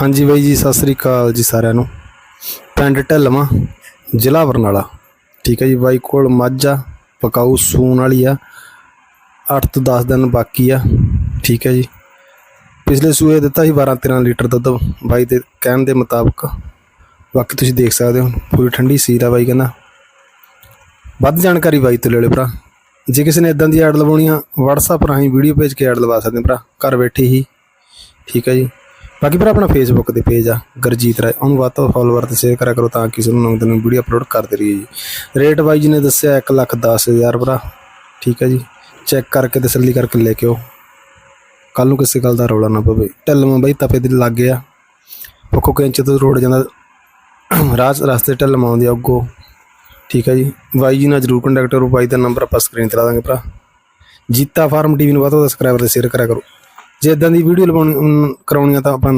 ਹਾਂਜੀ ਬਾਈ ਜੀ, ਸਤਿ ਸ੍ਰੀ ਅਕਾਲ ਜੀ ਸਾਰਿਆਂ ਨੂੰ। ਪਿੰਡ ਢਲਵਾਂ, ਜ਼ਿਲ੍ਹਾ ਬਰਨਾਲਾ। ਠੀਕ ਹੈ ਜੀ, ਬਾਈ ਕੋਲ ਮੱਝ ਆ, ਪਕਾਊ ਸੂਣ ਵਾਲੀ ਆ 8 ਤੋਂ 10 ਦਿਨ ਬਾਕੀ ਆ। ਠੀਕ ਹੈ ਜੀ। ਪਿਛਲੇ ਸੂਏ ਦਿੱਤਾ ਸੀ 12 13 ਲੀਟਰ ਦੁੱਧ। ਬਾਈ ਦੇ ਕਹਿਣ ਦੇ ਮੁਤਾਬਕ, ਬਾਕੀ ਤੁਸੀਂ ਦੇਖ ਸਕਦੇ ਹੋ, ਪੂਰੀ ਠੰਡੀ ਸੀਲ ਆ ਬਾਈ ਕਹਿੰਦਾ। ਵੱਧ ਜਾਣਕਾਰੀ ਬਾਈ ਤੋਂ ਲੈ ਲਿਓ ਭਰਾ। ਜੇ ਕਿਸੇ ਨੇ ਇਦਾਂ ਦੀ ਐਡ ਲਵਾਉਣੀ ਆ, WhatsApp ਰਾਹੀਂ ਵੀਡੀਓ ਭੇਜ ਕੇ ਐਡ ਲਵਾ ਸਕਦੇ ਭਰਾ। ਘਰ ਬੈਠੇ ਹੀ। ਠੀਕ ਹੈ ਜੀ। ਬਾਕੀ ਭਰਾ ਆਪਣਾ ਫੇਸਬੁੱਕ ਤੇ ਪੇਜ ਆ, ਗੁਰਜੀਤ ਰਾਏ। ਉਹਨੂੰ ਵੱਧ ਤੋਂ ਫਾਲੋਅਰ ਤੇ ਸ਼ੇਅਰ ਕਰਿਆ ਕਰੋ ਤਾਂ ਕਿ ਕਿਸੇ ਨੂੰ ਨਵੀਂ ਨਵੀਂ ਵੀਡੀਓ ਅਪਲੋਡ ਕਰਦੇ ਰਹੀਏ ਜੀ। ਰੇਟ ਬਾਈ ਜੀ ਨੇ ਦੱਸਿਆ 1 ਲੱਖ 10 ਹਜ਼ਾਰ ਭਰਾ। ਠੀਕ ਹੈ ਜੀ। ਚੈੱਕ ਕਰਕੇ ਤਸੱਲੀ ਕਰਕੇ ਲੈ ਕੇ ਆਓ। ਕੱਲ ਨੂੰ ਕਿਸੇ ਗੱਲ ਦਾ ਰੌਲਾ ਨਾ ਪਵੇ। ਢਲਵਾਂ ਬਾਈ ਤਪੇ ਦੇ ਲੱਗ ਗਿਆ। ਪੱਖੋ ਕੈਂਚ ਤੋਂ ਰੋਡ ਜਾਂਦਾ। ਰਾਹ ਰਸਤੇ ਢਲਵਾਂ ਆਉਂਦੀ ਆ ਅੱਗੋਂ। ਠੀਕ ਹੈ ਜੀ। ਬਾਈ ਜੀ ਨਾਲ ਜਰੂਰ ਕੰਟੈਕਟ ਕਰੋ। ਬਾਈ ਦਾ ਨੰਬਰ ਆਪਾਂ ਸਕਰੀਨ ਤੇ ਲਾ ਦਾਂਗੇ ਭਰਾ। ਜੀਤਾ ਫਾਰਮ ਟੀਵੀ ਨੂੰ ਵੱਧ ਤੋਂ ਵੱਧ ਸਬਸਕ੍ਰਾਈਬਰ ਤੇ ਸ਼ੇਅਰ ਕਰਿਆ ਕਰੋ। ਜੇ ਇਦਾਂ ਦੀ ਵੀਡੀਓ ਲਵਾਉਣੀ ਅਮ, ਕਰਾਉਣੀ ਆ ਤਾਂ ਆਪਾਂ